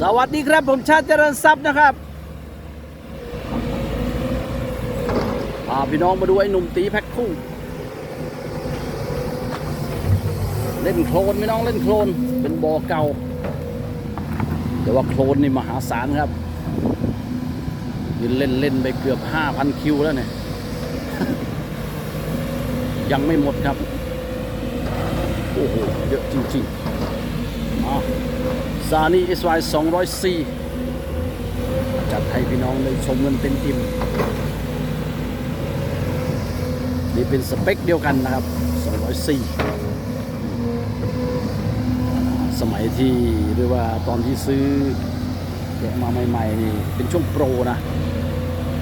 สวัสดีครับผมชาติเจริญทรัพย์นะครับพาพี่น้องมาดูไอ้หนุ่มตีแพ็คคู่ เล่นโคลนพี่น้องเล่นโคลนเป็นบ่อเก่า แต่ว่าโคลนนี่มหาศาลครับยืนเล่นเล่นไปเกือบ 5,000 คิวแล้วเนี่ย ยังไม่หมดครับ โอ้โห เยอะจริงๆอะ ซานี่เอสวสองร้อยสี่จัดให้พี่น้องได้ชมกันเต็มอิ่มนี่เป็นสเปคเดียวกันนะครับ 204 สมัยที่เรียกว่าตอนที่ซื้อเกิดมาใหม่ๆนี่เป็นช่วงโปรนะ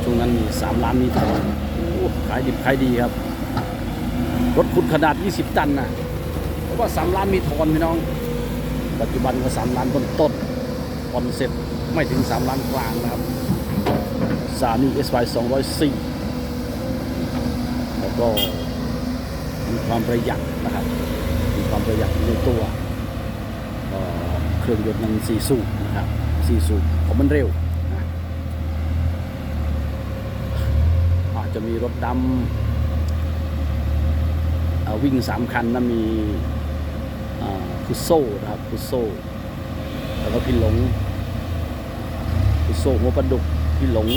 ช่วงนั้นสามล้านมีทองขายดิบขายดีครับ รถขุดขนาด 20 ตันนะเพราะว่าสามล้านมีทอนพี่น้อง ปัจจุบันก็สามล้านต้นต้นๆผ่อนเสร็จไม่ถึงสามล้านกลางนะครับสานี่เอสไวสองร้อยสี่แล้วก็มีความประหยัดนะครับ มีความประหยัดในตัวเเครื่องยนต์นั้นสี่สูบนะครับสี่สูบเพราะมันเร็วนะอาจจะมีรถดำวิ่งสามคันนะมี คุโซ่นะครับคุโซ่แล้วก็พี่หลงคุโซ่หัวปลาดุกพี่หลง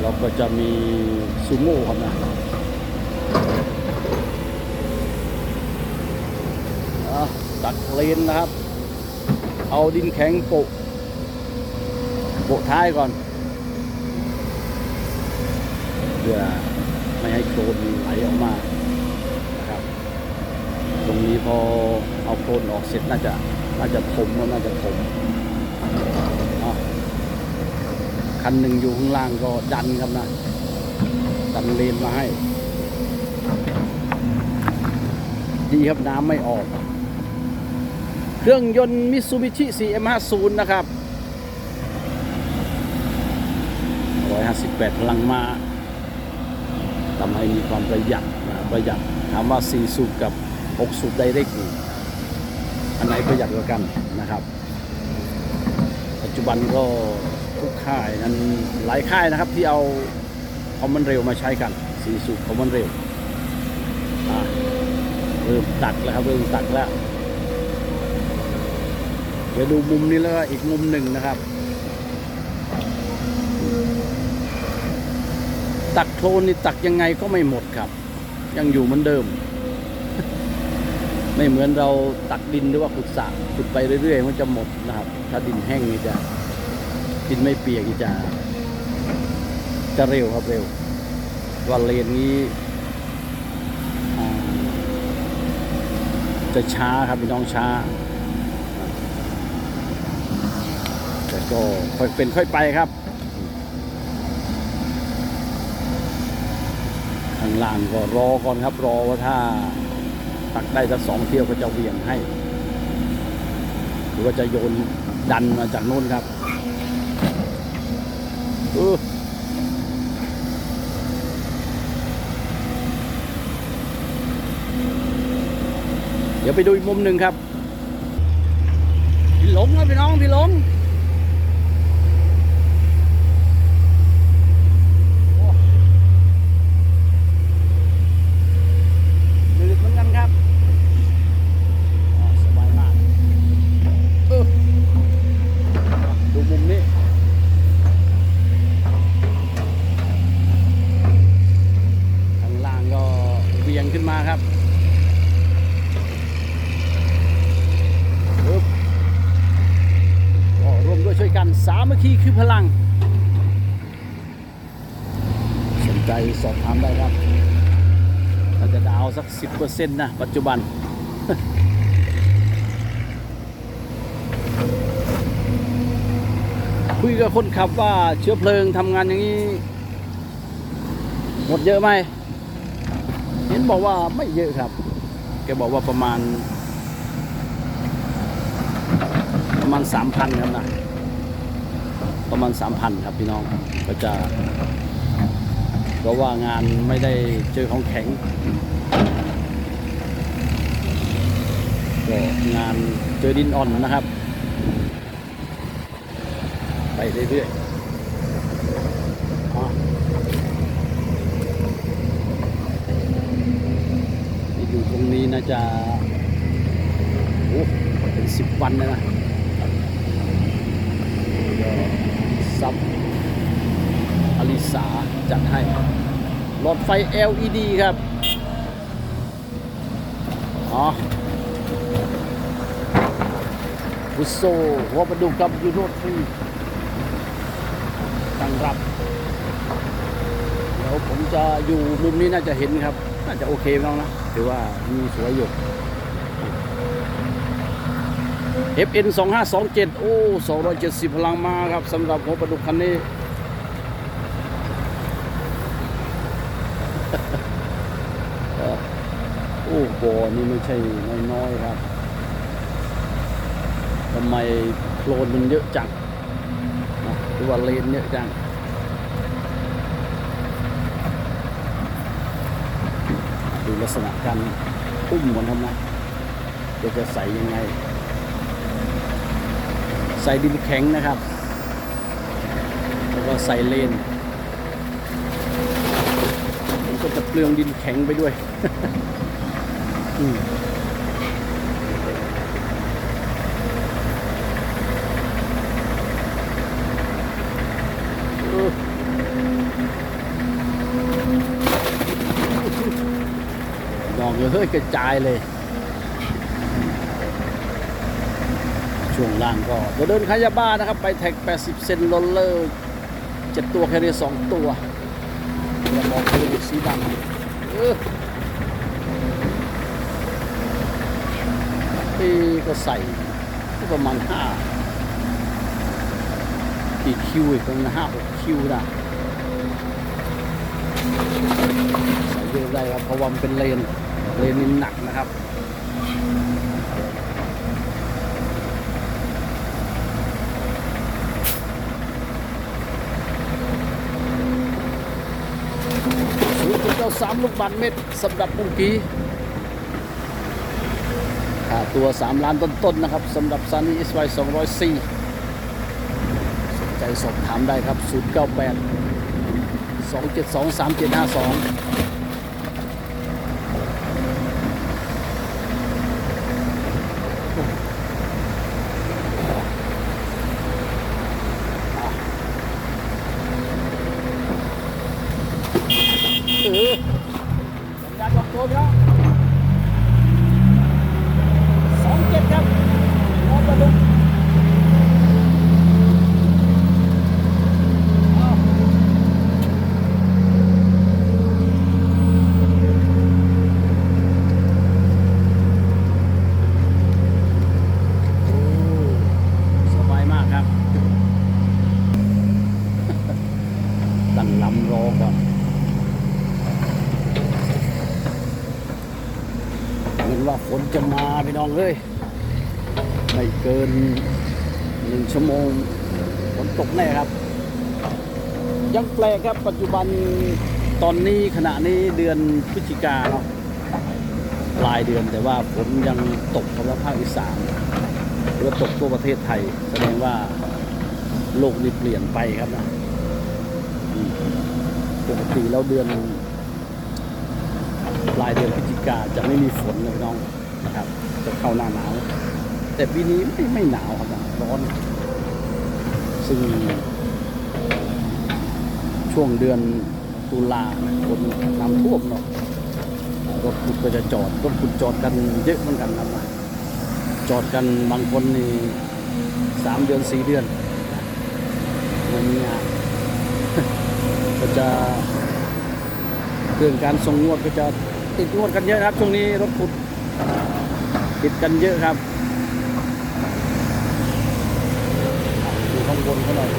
เราก็จะมีซูโม่ครับนะตัดเลนนะครับ เอาดินแข็งโปะโปะท้ายก่อนเพื่อไม่ให้โคลนไหลออกมา ตรงนี้พอเอาโคลนออกเสร็จน่าจะน่าจะถมแล้วน่าจะถมอะคันหนึ่งอยู่ข้างล่างก็ดันครับนะดันเลนมาให้ ดีครับน้ำไม่ออก เครื่องยนต์มิ t ซูบิชิ CM50 นะครับ158พลังมาทำให้มีความประหยัดนะประหยัดถามว่า4สูบกับ 6 สูบไดเรกนี่อันไหนประหยัดกว่ากันนะครับ ปัจจุบันก็ทุกค่ายนั้นหลายค่ายนะครับที่เอาคอมมอนเร็วมาใช้กัน4สูบคอมมอนเร็วเริ่มตัดแล้วครับเริ่มตัดแล้ว เดี๋ยวดูมุมนี้แล้วอีกมุมหนึ่งนะครับ ตักโคลนนี่ตักยังไงก็ไม่หมดครับ ยังอยู่เหมือนเดิม ไม่เหมือนเราตักดินหรือว่าขุดสระขุดไปเรื่อยๆ มันจะหมดนะครับ ถ้าดินแห้งนี่จะดินไม่เปียกนี่จะจะเร็วครับเร็วว่าเลนนี้จะช้าครับพี่น้องช้า แต่ก็ค่อยเป็นค่อยไปครับข้างล่างก็รอก่อนครับรอว่าถ้า ตักได้สักสองเที่ยวก็จะเวียงให้ หรือว่าจะโยนดันมาจากโน้นครับออเดี๋ยวไปดูอีกมุมหนึ่งครับพี่หลงครับพี่น้องพี่หลง 80%นต์นะปัจจุบัน คุยกับคนขับว่าเชื้อเพลิงทำงานอย่างนี้ หมดเยอะไหมเห็นบอกว่าไม่เยอะครับ แกบอกว่าประมาณ ประมาณ 3,000 ครับนะประมาณ 3,000 ครับพี่น้องก็จะก็ว่างานไม่ได้เจอของแข็ง งานเจอดินอ่อนนะครับ ไปเรื่อยๆอ๋อที่อยู่ตรงนี้น่าจะโอ้เป็นสิบวันเลยนะซับอลิสาจัดให้หลอดไฟ LED ครับ อ๋อ บุโซหัวประดูกับยูโรทรีตั้งรับเดี๋ยวผมจะอยู่มุมนี้น่าจะเห็นครับ น่าจะโอเคน้องนะถือว่ามีสวยอยู่ FN 2527 โอ้ 270 พลังมาครับสำหรับหัวประดุกคันนี้ โอ้บ่อนี่ไม่ใช่น้อยๆครับ ทำไมโคลนมันเยอะจังนะหรือว่าเลนเยอะจังดูลักษณะการอุ้มมันทำไมจะจะใส่ยังไง ใส่ดินแข็งนะครับ แล้วก็ใส่เลนมันก็จะเปลืองดินแข็งไปด้วย อืมเออดอกเฮ้ยกระจายเลย ช่วงล่างก็จะเดินขายาบ้านะครับ ไปแท็ก 80 เซนโรลเลอร์เจ็ดตัวแค่นี้สองตัวกระบอกเพลิงสีดำเออก็ใส่ก็ประมาณห้ากี่คิวอีกประมาณห้าหกคิวนะใส่เยอะได้ครับเพราะว่ามันเป็นเลน เลนนี่หนักนะครับศูนย์จุดเก้าสามลูกบาทเมตรสำหรับเมื่อกี้ค่าตัว 3 ล้านต้นๆนะครับสำหรับซานี่เอสไว204สนใจสอบถามได้ครับ 098 272 3752 เออสัญญาณบอกตัวพี่น้องสองเจ็ดครับรอบประดุกอ้าวโอ้สบายมากครับ ตั้งลำรอก่อน เห็นว่าฝนจะมาพี่น้ องเอ้ยไม่เกินหนึ่งชั่วโมงฝนตกแน่ครับ ยังแปลกครับปัจจุบันตอนนี้ขณะนี้เดือนพฤศจิกาเนาะปลายเดือนแต่ว่าฝนยังตกสำหรับภาคอีสานหรือว่าตกทั่วประเทศไทย แสดงว่าโลกนี้เปลี่ยนไปครับนะปกติแล้วเดือนปลายเดือนพฤศจิกาจะไม่มีฝนเลยน้อง นะครับจะเข้าหน้าหนาว แต่ปีนี้ไม่ไม่หนาวครับร้อน ซึ่ง ช่วงเดือนตุลาคนน้ำท่วมเนาะรถขุดก็จะจอดรถขุดจอดกันเยอะเหมือนกันครับจอดกันบางคนนี่สามเดือนสี่เดือนไม่มีงานก็จะเรื่องการส่งงวดก็จะติดงวดกันเยอะครับช่วงนี้รถขุด ติดกันเยอะครับอยู่ข้างบนเขาหน่อย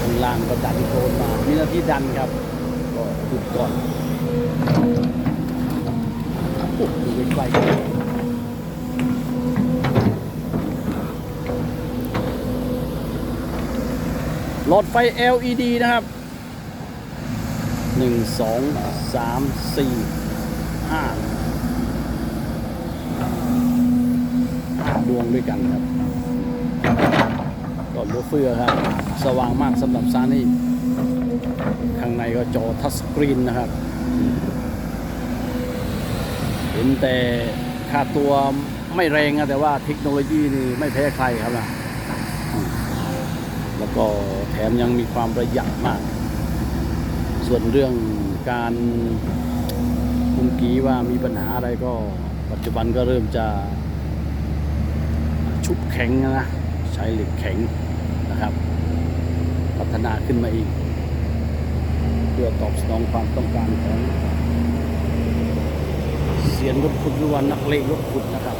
ข้างล่างก็ดันโคลนมา มีหน้าที่ดันครับ ก็หยุดก่อนโอ้ดูใกล้ๆหลอดไฟ LED นะครับ หนึ่งสองสามสี่ห้าดวงด้วยกันครับก็เหลือเฟือครับ สว่างมากสำหรับซานี่ข้างในก็จอทัชสกรีนนะครับ เห็นแต่ค่าตัวไม่แรงนะแต่ว่าเทคโนโลยีนี่ไม่แพ้ใครครับนะแล้วก็แถมยังมีความประหยัดมาก ส่วนเรื่องการคุมกีว่ามีปัญหาอะไรก็ปัจจุบันก็เริ่มจะชุบแข็งนะใช้เหล็กแข็งนะครับ พัฒนาขึ้นมาอีก เพื่อตอบสนองความต้องการของเสียนรถขุดหรือว่านักเลงรถขุดนะครับ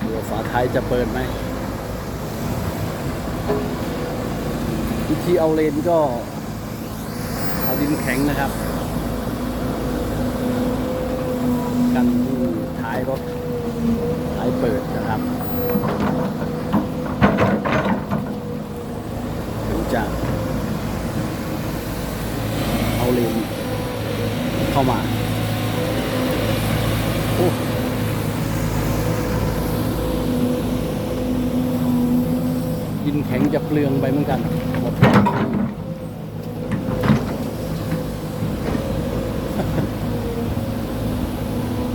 ดูว่าฝาท้าย จะเปิดไหมวิธีเอาเลนก็ เอาดินแข็งนะครับ กันที่ท้ายรถท้ายเปิดครับถึงจะเอาเลนเข้ามาโอ้ดินแข็งจะเปลืองไปเหมือนกันหมด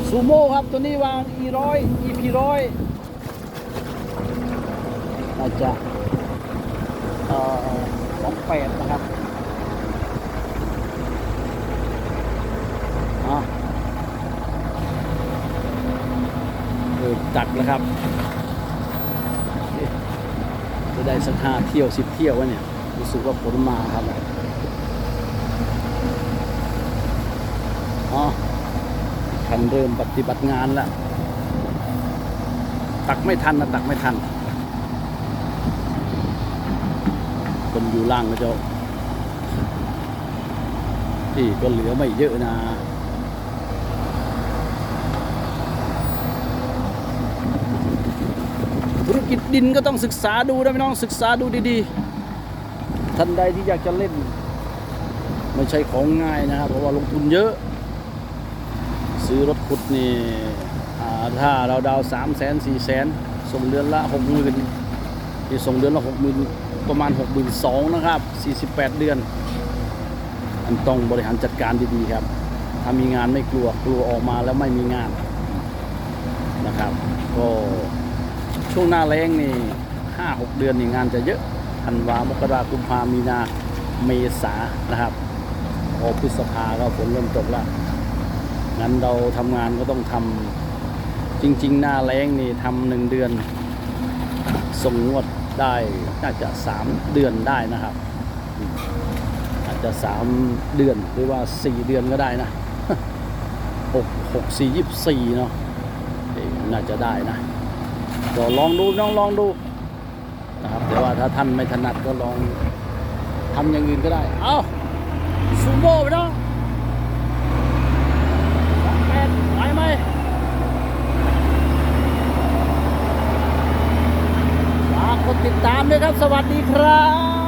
ซูโม่ครับตัวนี้วาง e ร้อย ep ร้อยน่าจจะสองแปดนะครับอะเออจัดแล้วครับ จะได้สักห้าเที่ยวสิบเที่ยววะเนี่ยรู้สึกว่าผลมาครับอ๋อ ทันเริ่มปฏิบัติงานแล้วตักไม่ทันนะตักไม่ทัน คนอยู่ล่างก็จะที่ก็เหลือไม่เยอะนะธุรกิจดินก็ต้องศึกษาดูนะพี่น้องศึกษาดูดีๆ ท่านใดที่อยากจะเล่น ไม่ใช่ของง่ายนะครับเพราะว่าลงทุนเยอะ ซื้อรถขุดนี่ถ้าเราดาวสามแสนสี่แสนส่งเดือนละหกหมื่นนี่ส่งเดือนละหกหมื่นประมาณหกหมื่นสองนะครับสี่สิบแปดเดือนอันต้องบริหารจัดการดีๆครับ ถ้ามีงานไม่กลัวกลัวออกมาแล้วไม่มีงานนะครับ ก็ช่วงหน้าแรงนี่ห้าหกเดือนนี่งานจะเยอะธันวามกรากุมภามีนาเมษานะครับพอพฤษภาก็ฝนเริ่มตกแล้ว งั้นเราทำงานก็ต้องทำจริง ๆ หน้าแรงนี่ทำหนึ่งเดือน ส่งงวดได้น่าจะสามเดือนได้นะครับ อาจจะสามเดือนหรือว่าสี่เดือนก็ได้นะหกหกสี่ยี่สี่เนาะน่าจะได้นะก็ลองดูน้องลองดูนะครับแต่ว่าถ้าท่านไม่ถนัดก็ลองทำอย่างอื่นก็ได้ เอ้าซูโม่ไปเน้อง สองแปดไหวไหมฝากกด ติดตามด้วยครับ สวัสดีครับ